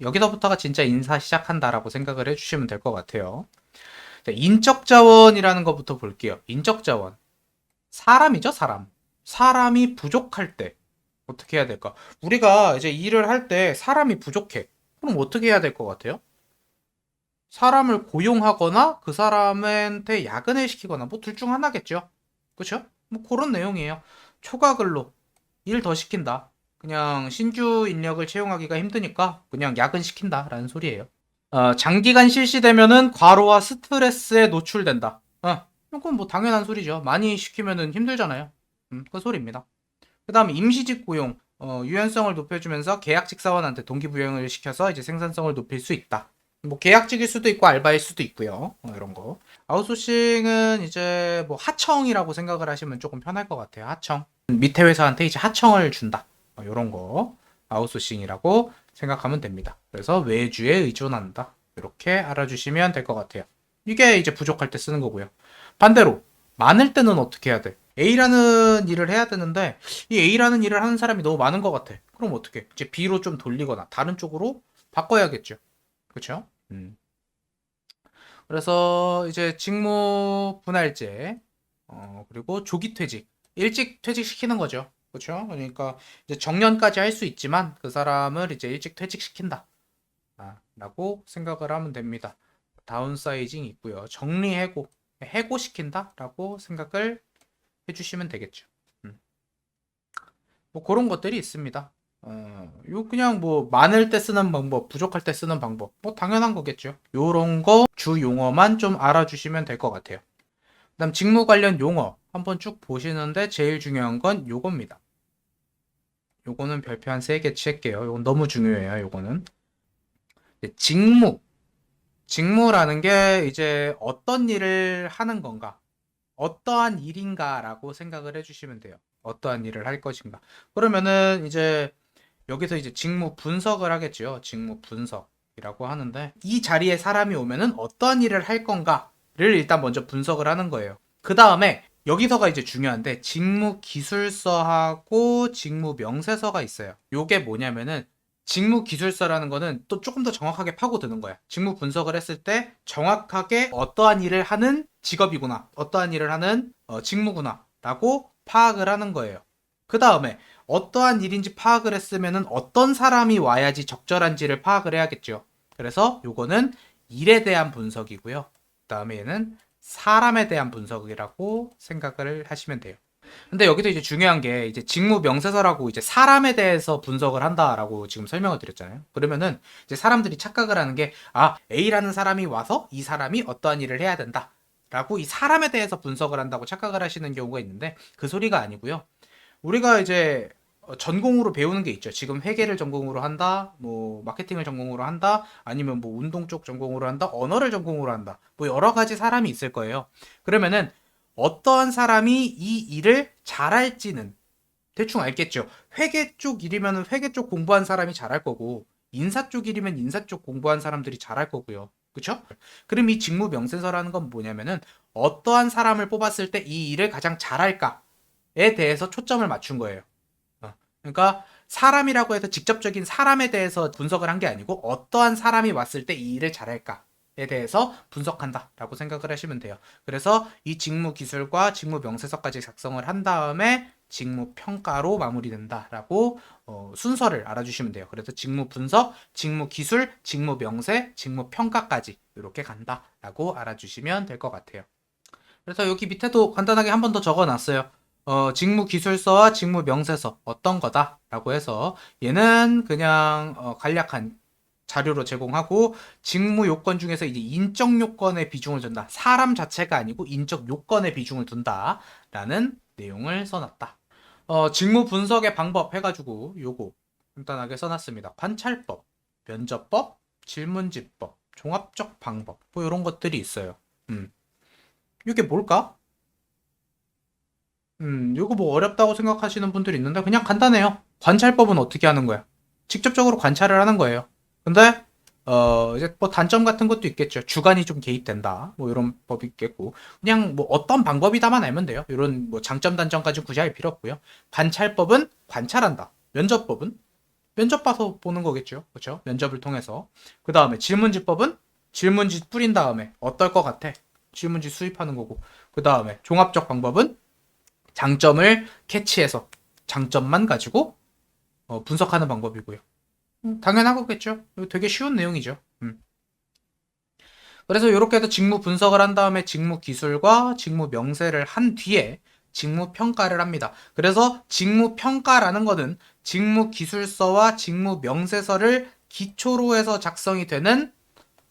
여기서부터가 진짜 인사 시작한다라고 생각을 해주시면 될 것 같아요. 자, 인적 자원이라는 것부터 볼게요. 인적 자원. 사람이죠, 사람. 사람이 부족할 때 어떻게 해야 될까? 우리가 이제 일을 할 때 사람이 부족해. 그럼 어떻게 해야 될 것 같아요? 사람을 고용하거나 그 사람한테 야근을 시키거나 뭐 둘 중 하나겠죠. 그쵸? 뭐 그런 내용이에요. 초과 근로. 일 더 시킨다. 그냥 신규 인력을 채용하기가 힘드니까 그냥 야근 시킨다라는 소리예요. 어, 장기간 실시되면은 과로와 스트레스에 노출된다. 어, 이건 뭐 당연한 소리죠. 많이 시키면은 힘들잖아요. 음, 그 소리입니다. 그 다음에 임시직 고용, 어, 유연성을 높여주면서 계약직 사원한테 동기부여를 시켜서 이제 생산성을 높일 수 있다. 뭐 계약직일 수도 있고 알바일 수도 있고요. 어, 이런 거. 아웃소싱은 이제 뭐 하청이라고 생각을 하시면 조금 편할 것 같아요. 하청. 밑에 회사한테 이제 하청을 준다. 어, 이런 거 아웃소싱이라고 생각하면 됩니다. 그래서 외주에 의존한다. 이렇게 알아주시면 될 것 같아요. 이게 이제 부족할 때 쓰는 거고요. 반대로 많을 때는 어떻게 해야 돼? A라는 일을 해야 되는데 이 A라는 일을 하는 사람이 너무 많은 것 같아. 그럼 어떻게? 이제 B로 좀 돌리거나 다른 쪽으로 바꿔야겠죠. 그렇죠? 음. 그래서 이제 직무 분할제 어, 그리고 조기 퇴직 일찍 퇴직시키는 거죠. 그렇죠? 그러니까 이제 정년까지 할 수 있지만 그 사람을 이제 일찍 퇴직시킨다. 아, 라고 생각을 하면 됩니다. 다운사이징 있고요. 정리해고, 해고시킨다 라고 생각을 해주시면 되겠죠. 음. 뭐 그런 것들이 있습니다. 어, 요 그냥 뭐 많을 때 쓰는 방법, 부족할 때 쓰는 방법, 뭐 당연한 거겠죠. 요런 거 주 용어만 좀 알아주시면 될 것 같아요. 그다음 직무 관련 용어 한번 쭉 보시는데 제일 중요한 건 요겁니다. 요거는 별표 한 3개 칠게요. 요건 너무 중요해요. 요거는 직무 직무라는 게 이제 어떤 일을 하는 건가 어떠한 일인가라고 생각을 해주시면 돼요. 어떠한 일을 할 것인가. 그러면은 이제 여기서 이제 직무 분석을 하겠죠. 직무 분석이라고 하는데 이 자리에 사람이 오면은 어떠한 일을 할 건가를 일단 먼저 분석을 하는 거예요. 그 다음에 여기서가 이제 중요한데 직무 기술서하고 직무 명세서가 있어요. 요게 뭐냐면은 직무 기술서라는 거는 또 조금 더 정확하게 파고드는 거야. 직무 분석을 했을 때 정확하게 어떠한 일을 하는 직업이구나, 어떠한 일을 하는 어, 직무구나라고 파악을 하는 거예요. 그 다음에 어떠한 일인지 파악을 했으면은 어떤 사람이 와야지 적절한지를 파악을 해야겠죠. 그래서 요거는 일에 대한 분석이고요. 그 다음에 얘는 사람에 대한 분석이라고 생각을 하시면 돼요. 근데 여기서 이제 중요한 게 이제 직무 명세서라고 이제 사람에 대해서 분석을 한다라고 지금 설명을 드렸잖아요. 그러면은 이제 사람들이 착각을 하는 게 아, A라는 사람이 와서 이 사람이 어떠한 일을 해야 된다. 라고 이 사람에 대해서 분석을 한다고 착각을 하시는 경우가 있는데 그 소리가 아니고요. 우리가 이제 어, 전공으로 배우는 게 있죠. 지금 회계를 전공으로 한다, 뭐 마케팅을 전공으로 한다, 아니면 뭐 운동 쪽 전공으로 한다, 언어를 전공으로 한다. 뭐 여러 가지 사람이 있을 거예요. 그러면은 어떠한 사람이 이 일을 잘할지는 대충 알겠죠. 회계 쪽 일이면 회계 쪽 공부한 사람이 잘할 거고, 인사 쪽 일이면 인사 쪽 공부한 사람들이 잘할 거고요. 그쵸? 그럼 이 직무 명세서라는 건 뭐냐면은 어떠한 사람을 뽑았을 때 이 일을 가장 잘할까에 대해서 초점을 맞춘 거예요. 어, 그러니까 사람이라고 해서 직접적인 사람에 대해서 분석을 한 게 아니고 어떠한 사람이 왔을 때 이 일을 잘할까 에 대해서 분석한다라고 생각을 하시면 돼요. 그래서 이 직무 기술과 직무 명세서까지 작성을 한 다음에 직무 평가로 마무리된다라고 어, 순서를 알아주시면 돼요. 그래서 직무 분석, 직무 기술, 직무 명세, 직무 평가까지 이렇게 간다라고 알아주시면 될 것 같아요. 그래서 여기 밑에도 간단하게 한 번 더 적어놨어요. 어, 직무 기술서와 직무 명세서 어떤 거다라고 해서 얘는 그냥 어, 간략한 자료로 제공하고 직무 요건 중에서 이제 인적 요건에 비중을 둔다. 사람 자체가 아니고 인적 요건에 비중을 둔다라는 내용을 써놨다. 어, 직무 분석의 방법 해가지고 요거 간단하게 써놨습니다. 관찰법, 면접법, 질문지법, 종합적 방법 뭐 이런 것들이 있어요. 음, 이게 뭘까? 음, 요거 뭐 어렵다고 생각하시는 분들이 있는데 그냥 간단해요. 관찰법은 어떻게 하는 거야? 직접적으로 관찰을 하는 거예요. 근데 어, 이제 뭐 단점 같은 것도 있겠죠. 주관이 좀 개입된다. 뭐 이런 법이 있겠고. 그냥 뭐 어떤 방법이다만 알면 돼요. 이런 뭐 장점 단점까지 굳이 할 필요 없고요. 관찰법은 관찰한다. 면접법은 면접 봐서 보는 거겠죠. 그렇죠? 면접을 통해서. 그 다음에 질문지법은 질문지 뿌린 다음에 어떨 것 같아? 질문지 수입하는 거고. 그 다음에 종합적 방법은 장점을 캐치해서 장점만 가지고 어, 분석하는 방법이고요. 음, 당연한 거겠죠. 되게 쉬운 내용이죠. 음. 그래서 이렇게 해서 직무 분석을 한 다음에 직무 기술과 직무 명세를 한 뒤에 직무 평가를 합니다. 그래서 직무 평가라는 거는 직무 기술서와 직무 명세서를 기초로 해서 작성이 되는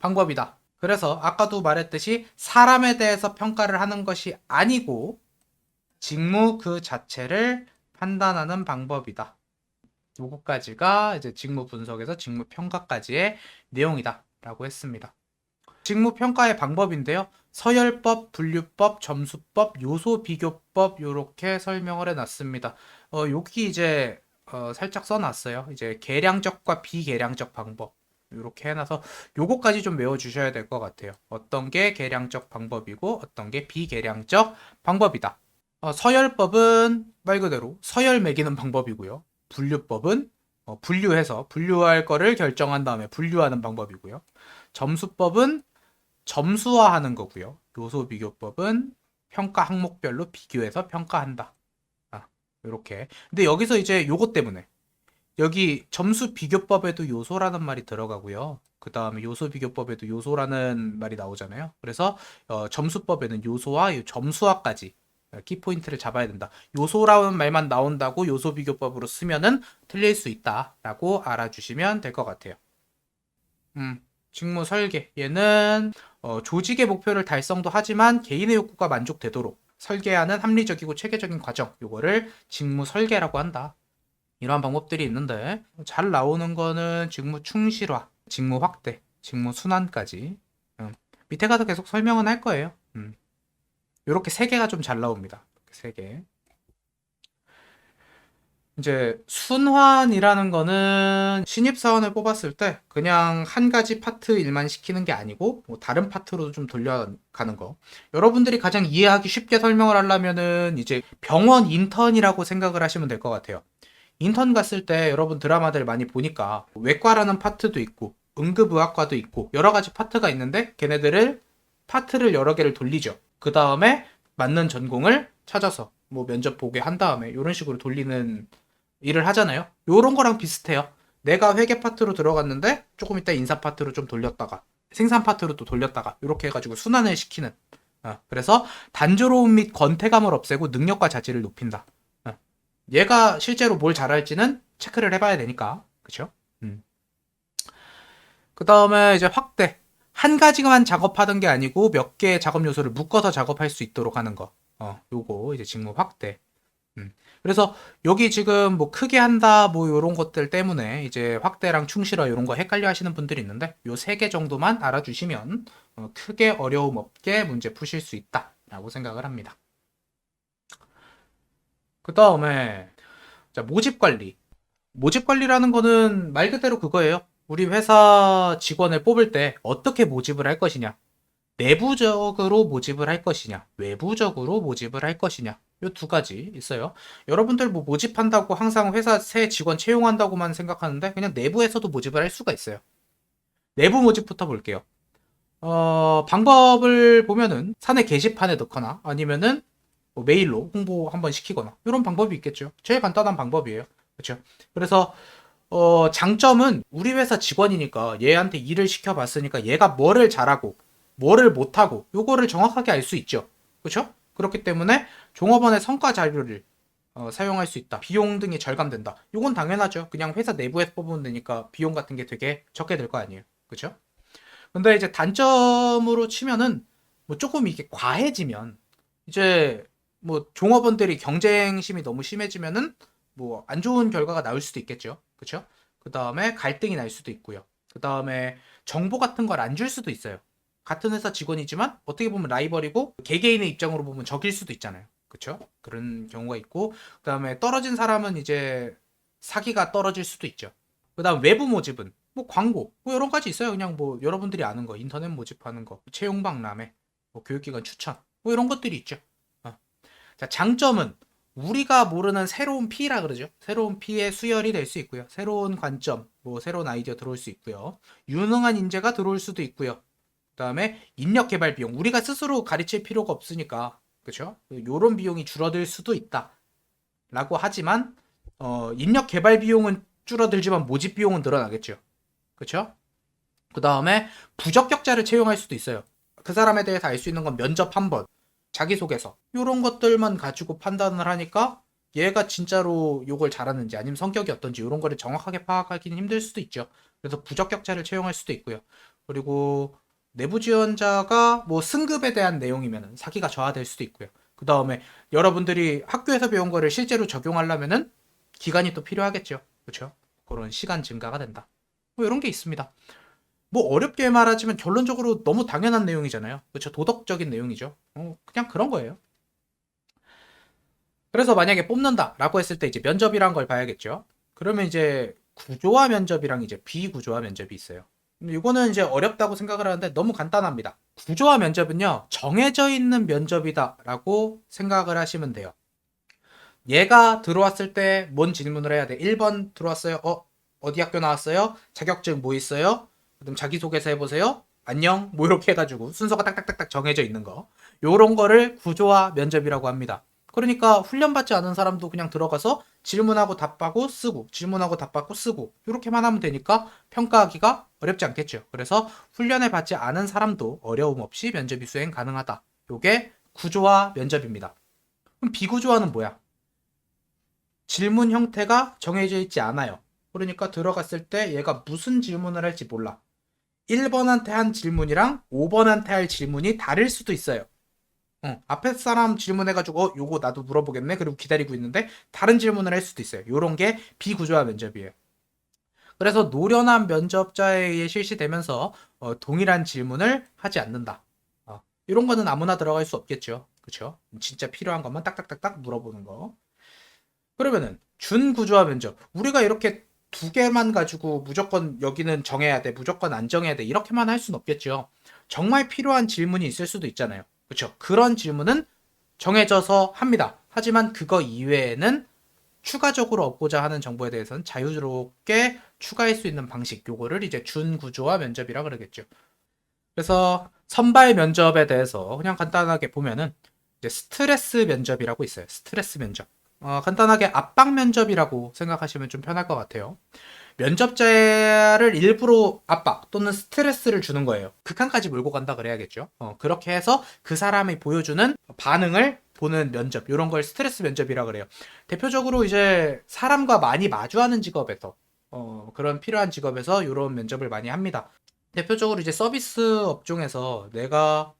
방법이다. 그래서 아까도 말했듯이 사람에 대해서 평가를 하는 것이 아니고 직무 그 자체를 판단하는 방법이다. 요거까지가 이제 직무 분석에서 직무 평가까지의 내용이다. 라고 했습니다. 직무 평가의 방법인데요. 서열법, 분류법, 점수법, 요소 비교법 요렇게 설명을 해놨습니다. 어, 여기 이제 어, 살짝 써놨어요. 이제 계량적과 비계량적 방법 이렇게 해놔서 요거까지 좀 외워주셔야 될 것 같아요. 어떤 게 계량적 방법이고 어떤 게 비계량적 방법이다. 어, 서열법은 말 그대로 서열 매기는 방법이고요. 분류법은 어, 분류해서 분류할 거를 결정한 다음에 분류하는 방법이고요. 점수법은 점수화하는 거고요. 요소 비교법은 평가 항목별로 비교해서 평가한다. 아, 이렇게. 근데 여기서 이제 요것 때문에 여기 점수 비교법에도 요소라는 말이 들어가고요. 그 다음에 요소 비교법에도 요소라는 말이 나오잖아요. 그래서 어, 점수법에는 요소와 이 점수화까지 키포인트를 잡아야 된다. 요소라는 말만 나온다고 요소 비교법으로 쓰면은 틀릴 수 있다라고 알아주시면 될 것 같아요. 음, 직무 설계. 얘는 어, 조직의 목표를 달성도 하지만 개인의 욕구가 만족되도록 설계하는 합리적이고 체계적인 과정. 요거를 직무 설계라고 한다. 이러한 방법들이 있는데 잘 나오는 거는 직무 충실화, 직무 확대, 직무 순환까지. 음, 밑에 가서 계속 설명은 할 거예요. 음. 이렇게 세 개가 좀 잘 나옵니다. 세 개. 이제 순환이라는 거는 신입사원을 뽑았을 때 그냥 한 가지 파트 일만 시키는 게 아니고 뭐 다른 파트로도 좀 돌려가는 거. 여러분들이 가장 이해하기 쉽게 설명을 하려면은 이제 병원 인턴이라고 생각을 하시면 될 것 같아요. 인턴 갔을 때 여러분 드라마들 많이 보니까 외과라는 파트도 있고 응급의학과도 있고 여러 가지 파트가 있는데 걔네들을 파트를 여러 개를 돌리죠. 그 다음에 맞는 전공을 찾아서 뭐 면접 보게 한 다음에 이런 식으로 돌리는 일을 하잖아요. 요런 거랑 비슷해요. 내가 회계 파트로 들어갔는데 조금 이따 인사 파트로 좀 돌렸다가 생산 파트로 또 돌렸다가 이렇게 해가지고 순환을 시키는. 어, 그래서 단조로움 및 권태감을 없애고 능력과 자질을 높인다. 어, 얘가 실제로 뭘 잘할지는 체크를 해봐야 되니까. 그쵸? 음. 그 다음에 이제 확대. 한 가지만 작업하던 게 아니고 몇 개의 작업 요소를 묶어서 작업할 수 있도록 하는 거. 어, 요거 이제 직무 확대. 음. 그래서 여기 지금 뭐 크게 한다 뭐 요런 것들 때문에 이제 확대랑 충실화 요런 거 헷갈려 하시는 분들이 있는데 요 세 개 정도만 알아주시면 어, 크게 어려움 없게 문제 푸실 수 있다라고 생각을 합니다. 그 다음에 자 모집 관리. 모집 관리라는 거는 말 그대로 그거예요. 우리 회사 직원을 뽑을 때 어떻게 모집을 할 것이냐. 내부적으로 모집을 할 것이냐, 외부적으로 모집을 할 것이냐. 요 두 가지 있어요. 여러분들 뭐 모집한다고 항상 회사 새 직원 채용한다고만 생각하는데 그냥 내부에서도 모집을 할 수가 있어요. 내부 모집부터 볼게요. 어, 방법을 보면은 사내 게시판에 넣거나 아니면은 뭐 메일로 홍보 한번 시키거나 이런 방법이 있겠죠. 제일 간단한 방법이에요. 그렇죠? 그래서 어, 장점은 우리 회사 직원이니까 얘한테 일을 시켜봤으니까 얘가 뭐를 잘하고 뭐를 못하고 요거를 정확하게 알 수 있죠. 그렇죠? 그렇기 때문에 종업원의 성과 자료를 어, 사용할 수 있다. 비용 등이 절감된다. 요건 당연하죠. 그냥 회사 내부에서 뽑으면 되니까 비용 같은 게 되게 적게 될거 아니에요. 그렇죠? 근데 이제 단점으로 치면은 뭐 조금 이게 과해지면 이제 뭐 종업원들이 경쟁심이 너무 심해지면은 뭐 안 좋은 결과가 나올 수도 있겠죠. 그렇죠? 그 다음에 갈등이 날 수도 있고요. 그 다음에 정보 같은 걸 안 줄 수도 있어요. 같은 회사 직원이지만 어떻게 보면 라이벌이고 개개인의 입장으로 보면 적일 수도 있잖아요. 그렇죠? 그런 경우가 있고 그 다음에 떨어진 사람은 이제 사기가 떨어질 수도 있죠. 그 다음 외부 모집은 뭐 광고, 뭐 여러 가지 있어요. 그냥 뭐 여러분들이 아는 거, 인터넷 모집하는 거, 채용 박람회, 뭐 교육기관 추천, 뭐 이런 것들이 있죠. 어. 자, 장점은 우리가 모르는 새로운 P라 그러죠. 새로운 P의 수혈이 될 수 있고요. 새로운 관점, 뭐 새로운 아이디어 들어올 수 있고요. 유능한 인재가 들어올 수도 있고요. 그다음에 인력 개발 비용, 우리가 스스로 가르칠 필요가 없으니까, 그렇죠? 요런 비용이 줄어들 수도 있다. 라고 하지만 어, 인력 개발 비용은 줄어들지만 모집 비용은 늘어나겠죠. 그렇죠? 그 다음에 부적격자를 채용할 수도 있어요. 그 사람에 대해서 알 수 있는 건 면접 한 번, 자기소개서 이런 것들만 가지고 판단을 하니까 얘가 진짜로 욕을 잘하는지 아니면 성격이 어떤지 이런 거를 정확하게 파악하기는 힘들 수도 있죠. 그래서 부적격자를 채용할 수도 있고요. 그리고 내부 지원자가 뭐 승급에 대한 내용이면 사기가 저하될 수도 있고요. 그 다음에 여러분들이 학교에서 배운 거를 실제로 적용하려면은 기간이 또 필요하겠죠. 그렇죠? 그런 시간 증가가 된다. 뭐 이런 게 있습니다. 뭐 어렵게 말하자면 결론적으로 너무 당연한 내용이잖아요. 그렇죠? 도덕적인 내용이죠. 어, 그냥 그런 거예요. 그래서 만약에 뽑는다라고 했을 때 이제 면접이란 걸 봐야겠죠. 그러면 이제 구조화 면접이랑 이제 비구조화 면접이 있어요. 이거는 이제 어렵다고 생각을 하는데 너무 간단합니다. 구조화 면접은요, 정해져 있는 면접이다라고 생각을 하시면 돼요. 얘가 들어왔을 때 뭔 질문을 해야 돼? 1번 들어왔어요. 어, 어디 학교 나왔어요? 자격증 뭐 있어요? 그럼 자기소개서 해보세요. 안녕. 뭐 이렇게 해가지고 순서가 딱딱딱딱 정해져 있는 거. 요런 거를 구조화 면접이라고 합니다. 그러니까 훈련받지 않은 사람도 그냥 들어가서 질문하고 답하고 쓰고 질문하고 답하고 쓰고 이렇게만 하면 되니까 평가하기가 어렵지 않겠죠. 그래서 훈련을 받지 않은 사람도 어려움 없이 면접이 수행 가능하다. 요게 구조화 면접입니다. 그럼 비구조화는 뭐야? 질문 형태가 정해져 있지 않아요. 그러니까 들어갔을 때 얘가 무슨 질문을 할지 몰라. 1번한테 한 질문이랑 5번한테 할 질문이 다를 수도 있어요. 어, 앞에 사람 질문해가지고 어, 요거 나도 물어보겠네. 그리고 기다리고 있는데 다른 질문을 할 수도 있어요. 요런 게 비구조화 면접이에요. 그래서 노련한 면접자에 의해 실시되면서 어, 동일한 질문을 하지 않는다. 어, 이런 거는 아무나 들어갈 수 없겠죠. 그렇죠? 진짜 필요한 것만 딱딱딱딱 물어보는 거. 그러면은 준구조화 면접. 우리가 이렇게 두 개만 가지고 무조건 여기는 정해야 돼, 무조건 안 정해야 돼 이렇게만 할 수는 없겠죠. 정말 필요한 질문이 있을 수도 있잖아요. 그렇죠? 그런 질문은 정해져서 합니다. 하지만 그거 이외에는 추가적으로 얻고자 하는 정보에 대해서는 자유롭게 추가할 수 있는 방식, 요거를 이제 준 구조화 면접이라 그러겠죠. 그래서 선발 면접에 대해서 그냥 간단하게 보면은 이제 스트레스 면접이라고 있어요. 스트레스 면접. 어, 간단하게 압박 면접이라고 생각하시면 좀 편할 것 같아요. 면접자를 일부러 압박 또는 스트레스를 주는 거예요. 극한까지 몰고 간다 그래야겠죠. 어, 그렇게 해서 그 사람이 보여주는 반응을 보는 면접, 이런 걸 스트레스 면접이라 그래요. 대표적으로 이제 사람과 많이 마주하는 직업에서 어, 그런 필요한 직업에서 이런 면접을 많이 합니다. 대표적으로 이제 서비스 업종에서 내가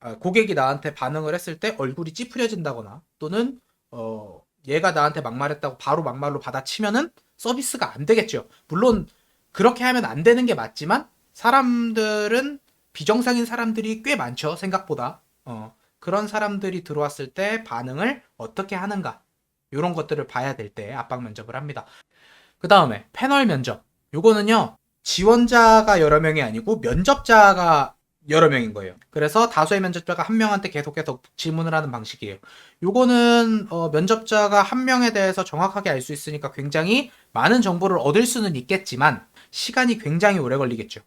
아, 고객이 나한테 반응을 했을 때 얼굴이 찌푸려진다거나 또는 어, 얘가 나한테 막말했다고 바로 막말로 받아치면은 서비스가 안 되겠죠. 물론 그렇게 하면 안 되는 게 맞지만 사람들은 비정상인 사람들이 꽤 많죠. 생각보다. 어, 그런 사람들이 들어왔을 때 반응을 어떻게 하는가. 이런 것들을 봐야 될 때 압박 면접을 합니다. 그 다음에 패널 면접. 요거는요. 지원자가 여러 명이 아니고 면접자가 여러 명인 거예요. 그래서 다수의 면접자가 한 명한테 계속해서 질문을 하는 방식이에요. 요거는 어, 면접자가 한 명에 대해서 정확하게 알 수 있으니까 굉장히 많은 정보를 얻을 수는 있겠지만 시간이 굉장히 오래 걸리겠죠.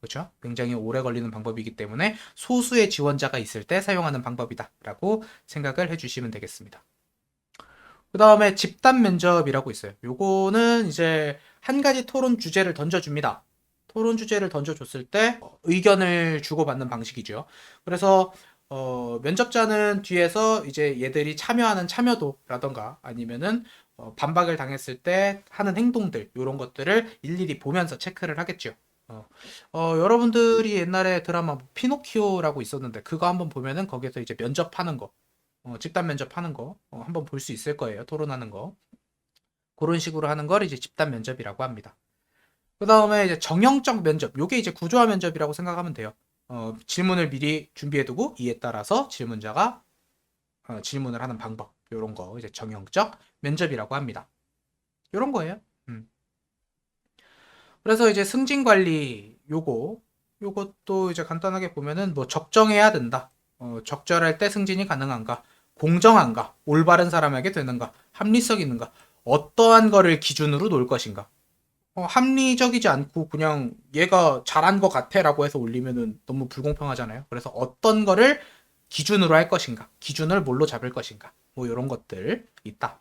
그렇죠? 굉장히 오래 걸리는 방법이기 때문에 소수의 지원자가 있을 때 사용하는 방법이다라고 생각을 해주시면 되겠습니다. 그 다음에 집단 면접이라고 있어요. 요거는 이제 한 가지 토론 주제를 던져줍니다. 토론 주제를 던져줬을 때 의견을 주고받는 방식이죠. 그래서 어, 면접자는 뒤에서 이제 얘들이 참여하는 참여도라던가 아니면은 어, 반박을 당했을 때 하는 행동들 이런 것들을 일일이 보면서 체크를 하겠죠. 어, 어, 여러분들이 옛날에 드라마 뭐 피노키오라고 있었는데 그거 한번 보면은 거기서 이제 면접하는 거, 어, 집단 면접하는 거 어, 한번 볼 수 있을 거예요. 토론하는 거. 그런 식으로 하는 걸 이제 집단 면접이라고 합니다. 그 다음에 이제 정형적 면접. 요게 이제 구조화 면접이라고 생각하면 돼요. 어, 질문을 미리 준비해두고 이에 따라서 질문자가 어, 질문을 하는 방법. 요런 거 이제 정형적 면접이라고 합니다. 요런 거예요. 음. 그래서 이제 승진 관리 요거 요것도 이제 간단하게 보면은 뭐 적정해야 된다. 어, 적절할 때 승진이 가능한가? 공정한가? 올바른 사람에게 되는가? 합리성 있는가? 어떠한 거를 기준으로 놓을 것인가? 어, 합리적이지 않고 그냥 얘가 잘한 것 같아라고 해서 올리면은 너무 불공평하잖아요. 그래서 어떤 거를 기준으로 할 것인가? 기준을 뭘로 잡을 것인가? 뭐 이런 것들 있다.